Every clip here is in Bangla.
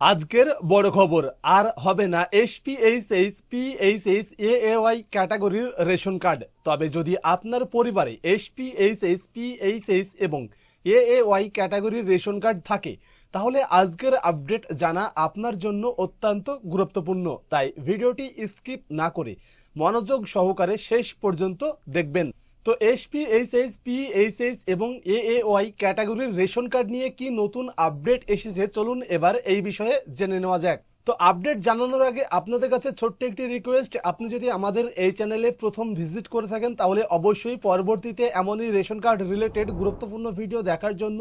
আজকের বড় খবর, আর হবে না এসপিএইচএইচ পিএইচএইচ এএওয়াই ক্যাটাগরির রেশন কার্ড। তবে যদি আপনার পরিবারে এসপিএইচএইচ পিএইচএইচ এবং এএওয়াই ক্যাটাগরির রেশন কার্ড থাকে, তাহলে আজকের আপডেট জানা আপনার জন্য অত্যন্ত গুরুত্বপূর্ণ। তাই ভিডিওটি স্কিপ না করে মনোযোগ সহকারে শেষ পর্যন্ত দেখবেন। তো এসপি এইচএইচ পিএইচএইচ এবং এএওয়াই ক্যাটাগরির রেশন কার্ড নিয়ে কি নতুন আপডেট এসেছে? চলুন এবার এই বিষয়ে জেনে নেওয়া যাক। তো আপডেট জানানোর আগে আপনাদের কাছে ছোট্ট একটি রিকোয়েস্ট আপনি যদি আমাদের এই চ্যানেলে প্রথম ভিজিট করে থাকেন, তাহলে অবশ্যই পরবর্তীতে এমনই রেশন কার্ড রিলেটেড গুরুত্বপূর্ণ ভিডিও দেখার জন্য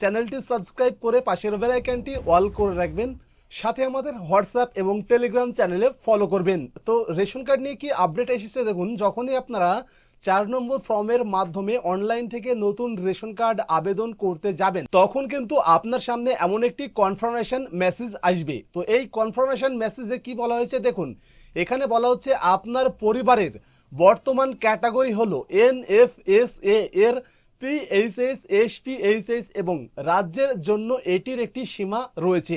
চ্যানেলটি সাবস্ক্রাইব করে পাশের বেল আইকনটি অল করে রাখবেন। সাথে আমাদের হোয়াটসঅ্যাপ এবং টেলিগ্রাম চ্যানেলে ফলো করবেন। তো রেশন কার্ড নিয়ে কি আপডেট এসেছে? দেখুন, যখনই আপনারা চার নম্বর ফর্মের মাধ্যমে অনলাইন থেকে নতুন রেশন কার্ড আবেদন করতে যাবেন। তখন কিন্তু আপনার সামনে এমন একটি কনফার্মেশন মেসেজ আসবে। তো এই কনফার্মেশন মেসেজে কি বলা হয়েছে দেখুন। এখানে বলা হচ্ছে আপনার পরিবারের বর্তমান ক্যাটাগরি হলো এন এফ এস এ এর পিএইচএস এসপিএইচএস এবং রাজ্যের জন্য এটির একটি সীমা রয়েছে।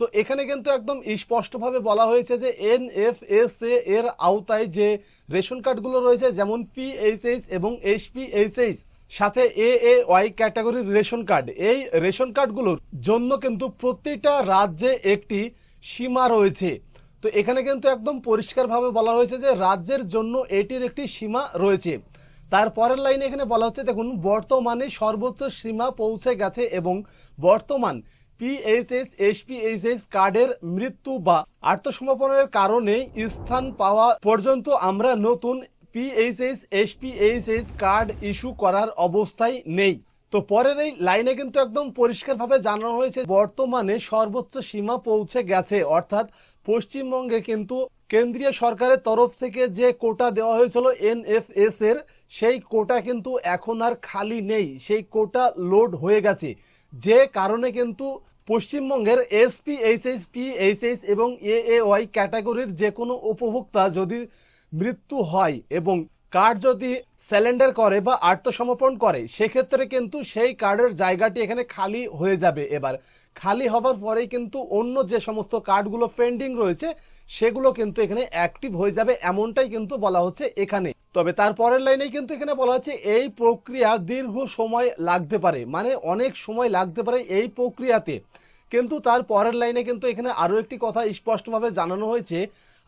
তো এখানে কিন্তু একদম স্পষ্টভাবে বলা হয়েছে যে এন এফ এস এ এর আওতায় যে রেশন কার্ডগুলো রয়েছে, যেমন পিএইচএইচ এবং এসপিএইচএইচ সাথে এ এ ওয়াই ক্যাটাগরির রেশন কার্ড। এই রেশন কার্ডগুলোর জন্য কিন্তু প্রতিটা রাজ্যে একটি সীমা রয়েছে। তো এখানে কিন্তু একদম পরিষ্কারভাবে বলা হয়েছে যে রাজ্যের জন্য এটির একটি সীমা রয়েছে। তার পরের লাইনে এখানে বলা হচ্ছে, দেখুন, বর্তমানে সর্বোচ্চ সীমা পৌঁছে গেছে এবং বর্তমান পিএইচএস এসপিএইচএস কার্ডের মৃত্যু বা আত্মসমর্পণের কারণে স্থান পাওয়া পর্যন্ত আমরা নতুন পিএইচএস এসপিএইচএস কার্ড ইস্যু করার অবস্থায় নেই। তো পরের এই লাইনে কিন্তু একদম পরিষ্কারভাবে জানানো হয়েছে, বর্তমানে সর্বোচ্চ সীমা পৌঁছে গেছে। অর্থাৎ পশ্চিমবঙ্গে কিন্তু কেন্দ্রীয় সরকারের তরফ থেকে যে কোটা দেওয়া হয়েছিল এনএফএস এর, সেই কোটা কিন্তু এখন আর খালি নেই। সেই কোটা লোড হয়ে গেছে। যে কারণে কিন্তু পশ্চিমবঙ্গের এসপি এইচএস পিএইচএস এবং এএওয়াই ক্যাটাগরির যে কোনো উপভোক্তা যদি মৃত্যু হয় এবং কার্ড যদি স্যালেন্ডার করে বা আত্মসমর্পণ করে, সেক্ষেত্রে কিন্তু সেই কার্ডের জায়গাটি এখানে খালি হয়ে যাবে এবার। খালি হবার পরেই কিন্তু অন্য যে সমস্ত কার্ডগুলো পেন্ডিং রয়েছে, সেগুলো কিন্তু এখানে অ্যাক্টিভ হয়ে যাবে, এমনটাই কিন্তু বলা হচ্ছে এখানে। তবে তার পরের লাইনে কিন্তু এখানে বলা হচ্ছে এই প্রক্রিয়া দীর্ঘ সময় লাগতে পারে। মানে অনেক সময় লাগতে পারে এই প্রক্রিয়াতে। কিন্তু তার পরের লাইনে কিন্তু এখানে আরও একটি কথা স্পষ্টভাবে জানানো হয়েছে।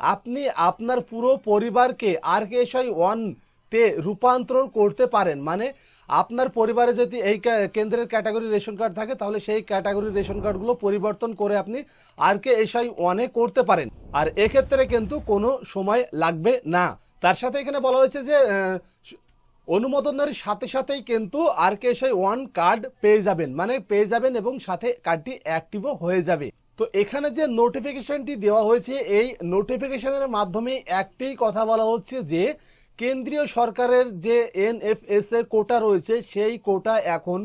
আপনি আপনার পুরো পরিবারকে আর কে ওয়ান তে রূপান্তর করতে পারেন। মানে আপনার পরিবারে যদি এই কেন্দ্রের ক্যাটাগরি রেশন কার্ড থাকে, তাহলে সেই ক্যাটাগরির রেশন কার্ডগুলো পরিবর্তন করে আপনি আর কে এসআই ওয়ানে করতে পারেন। আর এক্ষেত্রে কিন্তু কোনো সময় লাগবে না। তার সাথে এখানে বলা হয়েছে যে অনুমোদনের সাথে সাথেই কিন্তু আর কে ওয়ান কার্ড পেয়ে যাবেন। মানে পেয়ে যাবেন এবং সাথে কার্ডটি অ্যাক্টিভও হয়ে যাবে। তো এখানে যে নোটিফিকেশনটি দেওয়া হয়েছে, এই নোটিফিকেশনের মাধ্যমে একটাই কথা বলা হচ্ছে যে, কেন্দ্রীয় সরকারের যে এনএফএস এর কোটা রয়েছে, সেই কোটা এখন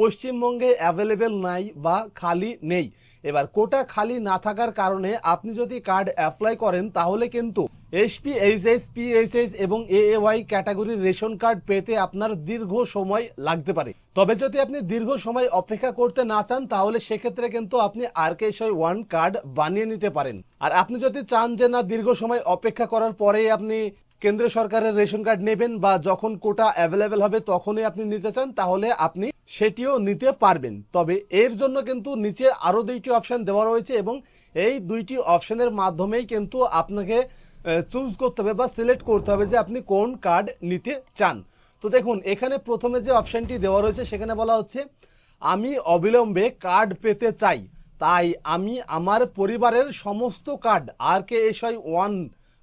পশ্চিমবঙ্গে অ্যাভেলেবেল নাই বা খালি নেই। এবার কোটা খালি না থাকার কারণে আপনি যদি কার্ড অ্যাপ্লাই করেন, তাহলে কিন্তু এসপি এইচএস পিএইচএস এবং এএওয়াই ক্যাটাগরির রেশন কার্ড পেতে আপনার দীর্ঘ সময় লাগতে পারে। তবে যদি আপনি দীর্ঘ সময় অপেক্ষা করতে না চান, তাহলে সেক্ষেত্রে কিন্তু আপনি আরকেএসআই ওয়ান কার্ড বানিয়ে নিতে পারেন। আর আপনি যদি চান যে না, দীর্ঘ সময় অপেক্ষা করার পরেই আপনি কেন্দ্র সরকারের রেশন কার্ড নেবেন বা যখন কোটা অ্যাভেলেবেল হবে তখনই আপনি নিতে চান, তাহলে আপনি সেটিও নিতে পারবেন। তবে এর জন্য কিন্তু নিচে আরও দুইটি অপশান দেওয়া রয়েছে এবং এই দুইটি অপশানের মাধ্যমেই কিন্তু আপনাকে চুজ করতে হবে বা সিলেক্ট করতে হবে যে আপনি কোন কার্ড নিতে চান। তো দেখুন, এখানে প্রথমে যে অপশানটি দেওয়া রয়েছে, সেখানে বলা হচ্ছে, আমি অবিলম্বে কার্ড পেতে চাই। তাই আমি আমার পরিবারের সমস্ত card R K SI one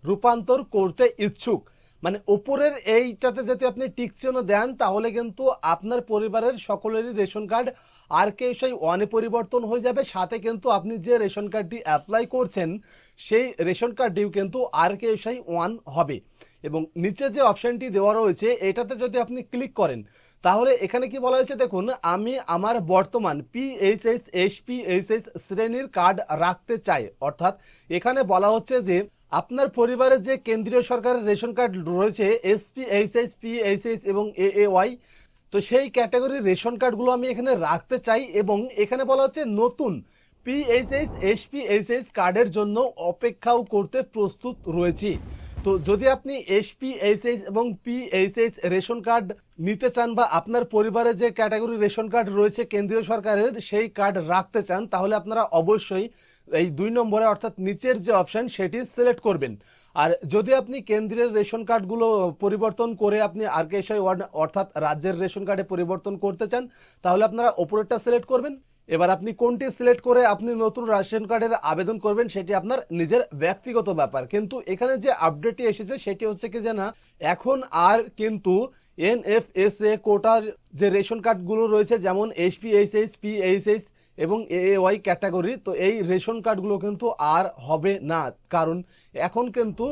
রূপান্তর করতে ইচ্ছুক। মানে উপরের এইটাতে যদি আপনি টিক চিহ্ন দেন, তাহলে কিন্তু আপনার পরিবারের সকলেরই রেশন কার্ড আর কে সেই ওয়ানে পরিবর্তন হয়ে যাবে। সাথে কিন্তু আপনি যে রেশন কার্ডটি অ্যাপ্লাই করছেন, সেই রেশন কার্ডটিও কিন্তু আর কে সেই ওয়ান হবে। এবং নিচে যে অপশনটি দেওয়া রয়েছে, এটাতে যদি আপনি ক্লিক করেন, তাহলে এখানে কি বলা হয়েছে দেখুন, আমি আমার বর্তমান পিএইচএস এসপিএইচএস শ্রেণির কার্ড রাখতে চাই। অর্থাৎ এখানে বলা হচ্ছে যে আপনার পরিবারের যে কেন্দ্রীয় সরকারের রেশন কার্ড রয়েছে এসপিএইচএস পিএইচএস এবং এ এ ওয়াই তো সেই ক্যাটাগরির রেশন কার্ডগুলো আমি এখানে রাখতে চাই এবং এখানে বলা হচ্ছে নতুন পিএইচএইচ এসপিএইচএইচ কার্ডের জন্য অপেক্ষাও করতে প্রস্তুত রয়েছি। তো যদি আপনি এসপিএইচএইচ এবং পিএইচএইচ রেশন কার্ড নিতে চান বা আপনার পরিবারে যে ক্যাটাগরি রেশন কার্ড রয়েছে কেন্দ্রীয় সরকারের, সেই কার্ড রাখতে চান, তাহলে আপনারা অবশ্যই এই দুই নম্বরে অর্থাৎ নিচের যে অপশন সেটি সিলেক্ট করবেন। আর যদি আপনি কেন্দ্রের রেশন কার্ডগুলো পরিবর্তন করে আপনি আরকেএসআই অর্থাৎ রাজ্যের রেশন কার্ডে পরিবর্তন করতে চান, তাহলে আপনারা ওপরেরটা সিলেক্ট করবেন। এবার আপনি কোনটি সিলেক্ট করে আপনি নতুন রেশন কার্ডের আবেদন করবেন, সেটি আপনার নিজের ব্যক্তিগত ব্যাপার। কিন্তু এখানে যে আপডেটটি এসেছে, সেটি হচ্ছে কি যে না এখন আর কিন্তু এনএফএসএ কোটার যে রেশন কার্ডগুলো রয়েছে, যেমন এইচপিএইচএইচ পিএইচএইচ এবং এ ওয়াই ক্যাটাগরি তো এই রেশন কার্ডগুলো কিন্তু আর হবে না। কারণ এখন কিন্তু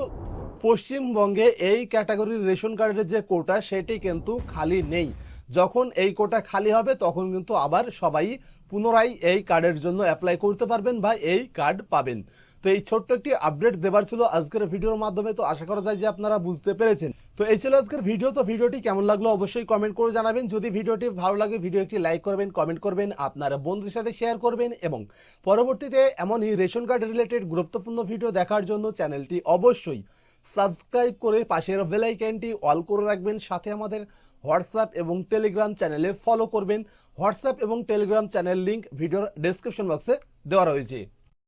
পশ্চিমবঙ্গে এই ক্যাটাগরির রেশন কার্ডের যে কোটা সেটি কিন্তু খালি নেই। যখন এই কোটা খালি হবে, তখন কিন্তু আবার সবাই পুনরায় এই কার্ডের জন্য অ্যাপ্লাই করতে পারবেন বা এই কার্ড পাবেন। তো এই ছোট্ট একটি আপডেট দেবার ছিল আজকের ভিডিওর মাধ্যমে। তো আশা করা যায় যে আপনারা বুঝতে পেরেছেন। তো এই ছিল আজকের ভিডিও। তো ভিডিওটি কেমন লাগল অবশ্যই কমেন্ট করে জানাবেন। যদি ভিডিওটি ভালো লাগে, ভিডিও একটি লাইক করবেন কমেন্ট করবেন, আপনার বন্ধুদের সাথে শেয়ার করবেন এবং পরবর্তীতে এমনই রেশন কার্ড রিলেটেড গুরুত্বপূর্ণ ভিডিও দেখার জন্য চ্যানেলটি অবশ্যই সাবস্ক্রাইব করে পাশের বেল আইকনটি অল করে রাখবেন। সাথে আমাদের হোয়াটসঅ্যাপ এবং টেলিগ্রাম চ্যানেলে ফলো করবেন। হোয়াটসঅ্যাপ এবং টেলিগ্রাম চ্যানেল লিঙ্ক ভিডিওর ডেসক্রিপশন বক্সে দেওয়া রয়েছে।